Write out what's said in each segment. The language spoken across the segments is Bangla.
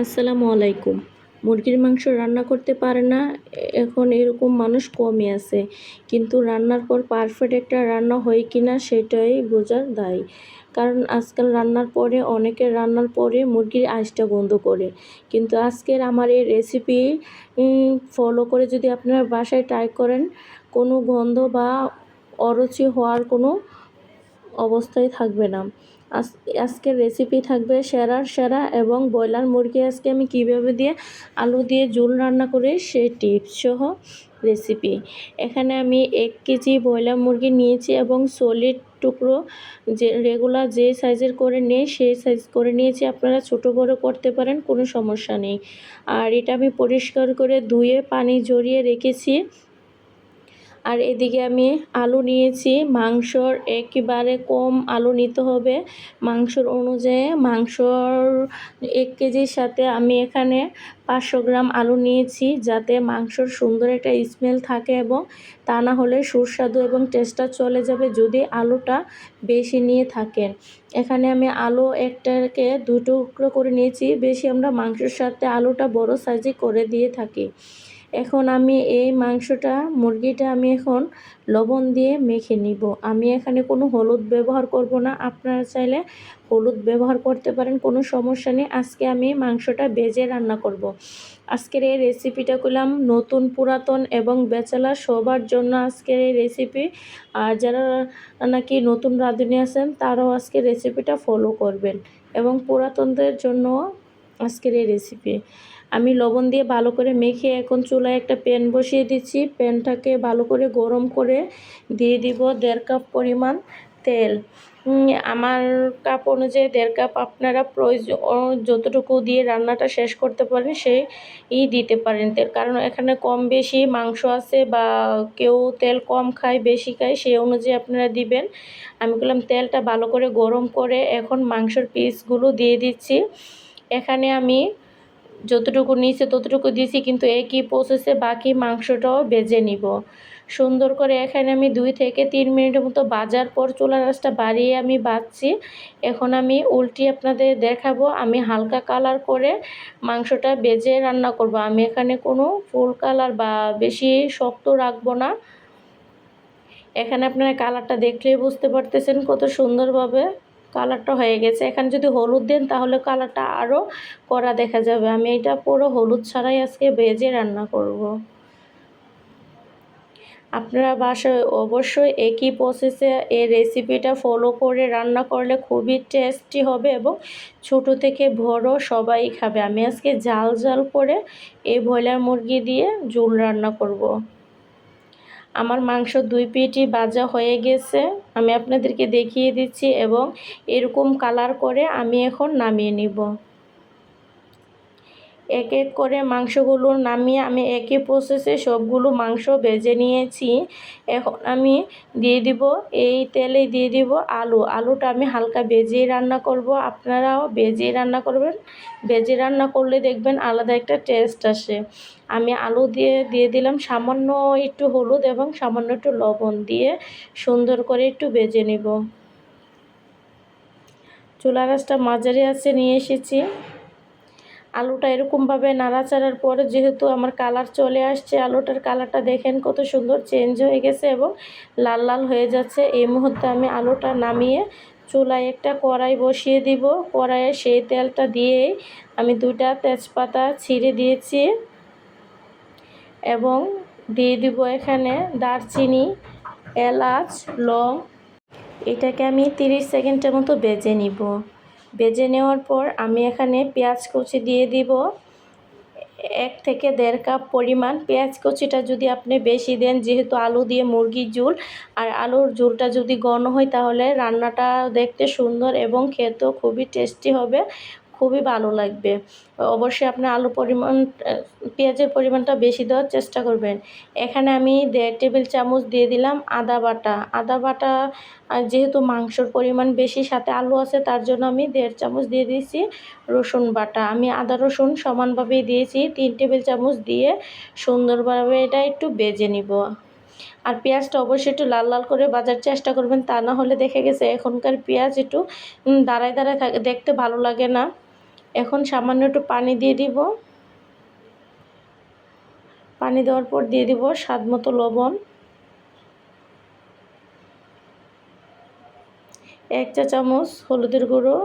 আসসালামু আলাইকুম। মুরগির মাংস রান্না করতে পারে না, এখন এরকম মানুষ কমই আছে। কিন্তু রান্নার পর পারফেক্ট একটা রান্না হয় কি না সেটাই বোঝার দায়। কারণ আজকাল রান্নার পরে, অনেকে রান্নার পরে মুরগির আঁশটা বন্ধ করে। কিন্তু আজকের আমার এই রেসিপি ফলো করে যদি আপনারা বাসায় ট্রাই করেন, কোনো গন্ধ বা অরুচি হওয়ার কোনো অবস্থায় থাকবে না। আজকের রেসিপি থাকবে সেরার সেরা এবং ব্রয়লার মুরগি আজকে আমি কীভাবে দিয়ে আলু দিয়ে ঝোল রান্না করি সেই টিপস সহ রেসিপি এখানে আমি এক কেজি ব্রয়লার মুরগি নিয়েছি এবং সলিড টুকরো যে রেগুলার যে সাইজের করে নেই সেই সাইজ করে নিয়েছি। আপনারা ছোট, বড় করতে পারেন, কোনো সমস্যা নেই। আর এটা আমি পরিষ্কার করে ধুয়ে পানি জড়িয়ে রেখেছি। আর এদিকে আমি আলু নিয়েছি। মাংসর একেবারে কম আলু নিতে হবে। মাংসর অনুযায়ী মাংসর এক কেজির সাথে আমি এখানে পাঁচশো গ্রাম আলু নিয়েছি যাতে মাংসর সুন্দর একটা স্মেল থাকে এবং তা না হলে সুস্বাদু এবং টেস্টটা চলে যাবে যদি আলুটা বেশি নিয়ে থাকেন। এখানে আমি আলু একটাকে দু টুকরো করে নিয়েছি। বেশি আমরা মাংসের সাথে আলুটা বড় সাইজে করে দিয়ে থাকি। এখন আমি এই মাংসটা, মুরগিটা আমি এখন লবণ দিয়ে মেখে নিব। আমি এখানে কোনো হলুদ ব্যবহার করব না। আপনারা চাইলে হলুদ ব্যবহার করতে পারেন, কোনো সমস্যা নেই। আজকে আমি মাংসটা বেজে রান্না করব। আজকের এই রেসিপিটা করলাম নতুন, পুরাতন এবং বেচালা সবার জন্য আজকের এই রেসিপি আর যারা নাকি নতুন রাঁধুনি আছেন, তারাও আজকে রেসিপিটা ফলো করবেন। এবং পুরাতনদের জন্য আজকের এই রেসিপি আমি লবণ দিয়ে ভালো করে মেখে এখন চুলায় একটা প্যান বসিয়ে দিচ্ছি। প্যানটাকে ভালো করে গরম করে দিয়ে দিব দেড় কাপ পরিমাণ তেল। আমার কাপ অনুযায়ী দেড় কাপ আপনারা প্রয়োজন, যতটুকু দিয়ে রান্নাটা শেষ করতে পারেন সেই দিতে পারেন তেল। কারণ এখানে কম বেশি মাংস আছে বা কেউ তেল কম খায়, বেশি খায়, সেই অনুযায়ী আপনারা দিবেন। আমি বললাম তেলটা ভালো করে গরম করে এখন মাংসের পিসগুলো দিয়ে দিচ্ছি। এখানে আমি যতটুকু নিচে ততটুকু দিয়েছি, কিন্তু একই প্রসেসে বাকি মাংসটাও বেজে নিব। সুন্দর করে এখানে আমি দুই থেকে তিন মিনিটের মতো বাজার পর চুলা রাসটা বাড়িয়ে আমি বাজছি এখন আমি উল্টি আপনাদের দেখাবো, আমি হালকা কালার করে মাংসটা বেজে রান্না করব। আমি এখানে কোনো ফুল কালার বা বেশি শক্ত রাখব না। এখানে আপনারা কালারটা দেখলেই বুঝতে পারতেছেন কত সুন্দরভাবে। কালারটা হয়ে গেছে এখানে যদি হলুদ দেন তাহলে কালারটা আরও করা দেখা যাবে আমি এটা পুরো হলুদ ছাড়াই আজকে ভেজে রান্না করব। আপনারা বাসায় অবশ্যই একই প্রসেসে এই রেসিপিটা ফলো করে রান্না করলে খুবই টেস্টি হবে এবং ছোট থেকে বড় সবাই খাবে আমি আজকে জাল জাল করে এই ব্রয়লার মুরগি দিয়ে ঝুল রান্না করব। আমার মাংস দুই পিটি বাজা হয়ে গেছে। আমি আপনাদেরকে দেখিয়ে দিচ্ছি এবং এরকম কালার করে আমি এখন নামিয়ে নিব। এক এক করে মাংসগুলো নামিয়ে আমি একই প্রসেসে সবগুলো মাংস ভেজে নিয়েছি। এখন আমি দিয়ে দিব, এই তেলে দিয়ে দিব আলু। আলুটা আমি হালকা বেজেই রান্না করব। আপনারাও বেজেই রান্না করবেন। বেজে রান্না করলে দেখবেন আলাদা একটা টেস্ট আসে। আমি আলু দিয়ে দিয়ে দিলাম সামান্য একটু হলুদ এবং সামান্য একটু লবণ দিয়ে সুন্দর করে একটু বেজে নেব। চুলা গাছটা মাঝারি আছে নিয়ে এসেছি। আলুটা এরকমভাবে নাড়াচাড়ার পরে যেহেতু আমার কালার চলে আসছে, আলুটার কালারটা দেখেন কত সুন্দর চেঞ্জ হয়ে গেছে এবং লাল লাল হয়ে যাচ্ছে। এই মুহূর্তে আমি আলুটা নামিয়ে চুলায় একটা কড়াই বসিয়ে দিব। কড়াইয়ে সেই তেলটা দিয়েই আমি দুটা তেজপাতা ছিঁড়ে দিয়েছি এবং দিয়ে দিব এখানে দারচিনি, এলাচ, লং। এটাকে আমি 30 সেকেন্ডের মতো বেজে নিব। বেজে নেওয়ার পর আমি এখানে পেঁয়াজ কুচি দিয়ে দিব। এক থেকে দেড় কাপ পরিমাণ পেঁয়াজ কুচিটা যদি আপনি বেশি দেন, যেহেতু আলু দিয়ে মুরগির ঝুল, আর আলুর ঝুলটা যদি ঘন হয়, তাহলে রান্নাটা দেখতে সুন্দর এবং খেতেও খুবই টেস্টি হবে। খুবই ভালো লাগবে। অবশ্যই আপনি আলু পরিমাণ, পেঁয়াজের পরিমাণটা বেশি দেওয়ার চেষ্টা করবেন। এখানে আমি দেড় টেবিল চামচ দিয়ে দিলাম আদা বাটা। আদা বাটা যেহেতু মাংসর পরিমাণ বেশি, সাথে আলু আছে, তার জন্য আমি দেড় চামচ দিয়ে দিয়েছি রসুন বাটা। আমি আদা, রসুন সমানভাবেই দিয়েছি, তিন টেবিল চামচ দিয়ে সুন্দরভাবে এটা একটু বেজে নিব। আর পেঁয়াজটা অবশ্যই একটু লাল লাল করে বাজার চেষ্টা করবেন, তা না হলে দেখে গেছে এখনকার পেঁয়াজ একটু দাঁড়ায় দাঁড়ায় থাকে, দেখতে ভালো লাগে না। এখন সামান্য একটু পানি দিয়ে দিব। পানি দেওয়ার পর দিয়ে দিব স্বাদ মতো লবণ। এক চা চামচ হলুদের গুঁড়ো।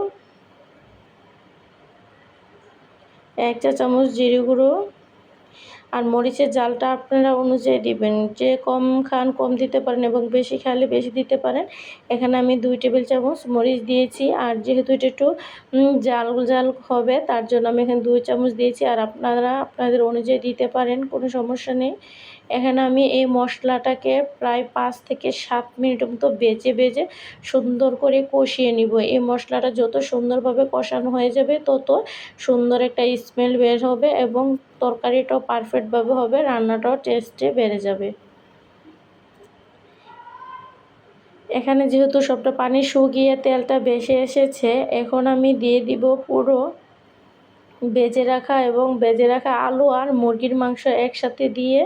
এক চা চামচ জিরে গুঁড়ো। আর মরিচের জালটা আপনারা অনুযায়ী দিবেন। যে কম খান কম দিতে পারেন এবং বেশি খালে বেশি দিতে পারেন। এখানে আমি দুই টেবিল চামচ মরিচ দিয়েছি আর যেহেতু এটা একটু জাল জাল হবে তার জন্য আমি এখানে দুই চামচ দিয়েছি আর আপনারা আপনাদের অনুযায়ী দিতে পারেন, কোনো সমস্যা নেই। এখানে আমি এই মশলাটাকে প্রায় পাঁচ থেকে সাত মিনিট মতো বেজে বেজে সুন্দর করে কষিয়ে নিব। এই মশলাটা যত সুন্দরভাবে কষানো হয়ে যাবে তত সুন্দর একটা স্মেল বের হবে এবং তরকারিটাও পারফেক্টভাবে হবে, রান্নাটাও টেস্টে বেড়ে যাবে। এখানে যেহেতু সবটা পানি শুকিয়ে তেলটা বেশি এসেছে, এখন আমি দিয়ে দিব পুরো বেজে রাখা এবং বেজে রাখা আলু আর মুরগির মাংস একসাথে দিয়ে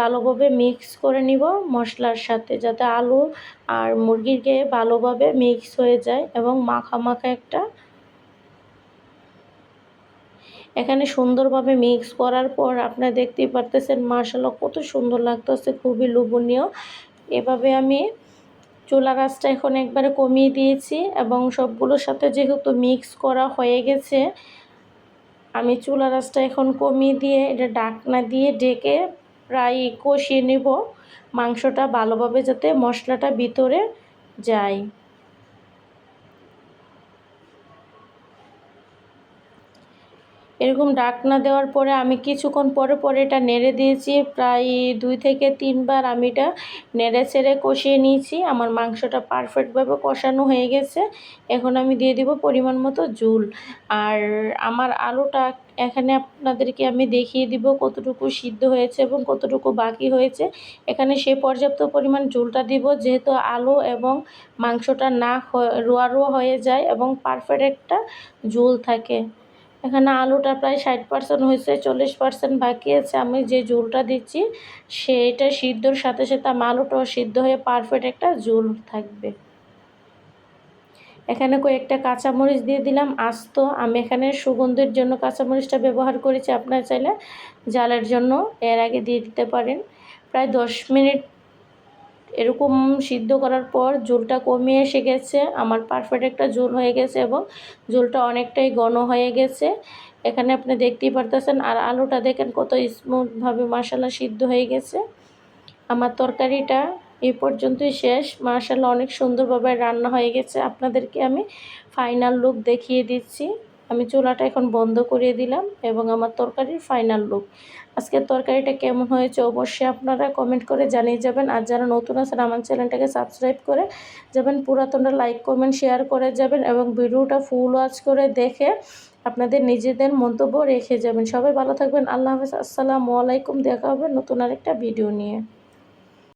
ভালোভাবে মিক্স করে নিব মশলার সাথে, যাতে আলু আর মুরগির গায়ে ভালোভাবে মিক্স হয়ে যায় এবং মাখা মাখা একটা এখানে সুন্দরভাবে মিক্স করার পর আপনারা দেখতেই পারতেছেন মার্শাল্লাহ কত সুন্দর লাগতেছে, খুবই লোভনীয়। এভাবে আমি চুলা গাছটা এখন একবারে কমিয়ে দিয়েছি এবং সবগুলোর সাথে যেহেতু মিক্স করা হয়ে গেছে, আমি চুলা রাসটা এখন কমিয়ে দিয়ে এটা ডাকনা দিয়ে ডেকে প্রায় কষিয়ে নেব। মাংসটা ভালোভাবে যাতে মশলাটা ভিতরে যায়। এরকম ডাকনা দেওয়ার পরে আমি কিছুক্ষণ পরে পরে এটা নেড়ে দিয়েছি, প্রায় দুই থেকে তিনবার আমি এটা নেড়ে ছেড়ে কষিয়ে নিয়েছি। আমার মাংসটা পারফেক্টভাবে কষানো হয়ে গেছে। এখন আমি দিয়ে দিব পরিমাণ মতো জুল আর আমার আলুটা এখানে আপনাদেরকে আমি দেখিয়ে দিব কতটুকু সিদ্ধ হয়েছে এবং কতটুকু বাকি হয়েছে। এখানে সে পর্যাপ্ত পরিমাণ ঝুলটা দিব যেহেতু আলু এবং মাংসটা না রোয়া রোয়া হয়ে যায় এবং পারফেক্ট একটা জুল থাকে। এখানে আলুটা প্রায় ষাট পার্সেন্ট হয়েছে, চল্লিশ পার্সেন্ট বাকি আছে। আমি যে ঝোলটা দিচ্ছি সেটা সিদ্ধর সাথে সাথে আমার আলুটাও সিদ্ধ হয়ে পারফেক্ট একটা ঝোল থাকবে। এখানে কয়েকটা কাঁচামরিচ দিয়ে দিলাম, আস্ত। আমি এখানে সুগন্ধের জন্য কাঁচামরিচটা ব্যবহার করেছি, আপনার চাইলে জালের জন্য, এর আগে দিয়ে দিতে পারেন। প্রায় দশ মিনিট এরকম সিদ্ধ করার পর ঝোলটা কমিয়ে এসে গেছে। আমার পারফেক্ট একটা ঝোল হয়ে গেছে এবং ঝোলটা অনেকটাই ঘন হয়ে গেছে। এখানে আপনি দেখতেই পারতেছেন, আর আলুটা দেখেন কত স্মুথভাবে মশালা সিদ্ধ হয়ে গেছে। আমার তরকারিটা এই পর্যন্তই শেষ। মার্শাল্লাহ অনেক সুন্দরভাবে রান্না হয়ে গেছে। আপনাদেরকে আমি ফাইনাল লুক দেখিয়ে দিচ্ছি। আমি চুলাটা এখন বন্ধ করিয়ে দিলাম এবং আমার তরকারির ফাইনাল লুক আজকের তরকারিটা কেমন হয়েছে অবশ্যই আপনারা কমেন্ট করে জানিয়ে যাবেন। আর যারা নতুন আছেন, আমার চ্যানেলটাকে সাবস্ক্রাইব করে যাবেন, পুরাতনটা লাইক কমেন্ট শেয়ার করে যাবেন এবং ভিডিওটা ফুল ওয়াচ করে দেখে আপনাদের নিজেদের মন্তব্য রেখে যাবেন। সবাই ভালো থাকবেন। আল্লাহ হাফেজ। আসসালামু আলাইকুম। দেখা হবে নতুন আরেকটা ভিডিও নিয়ে।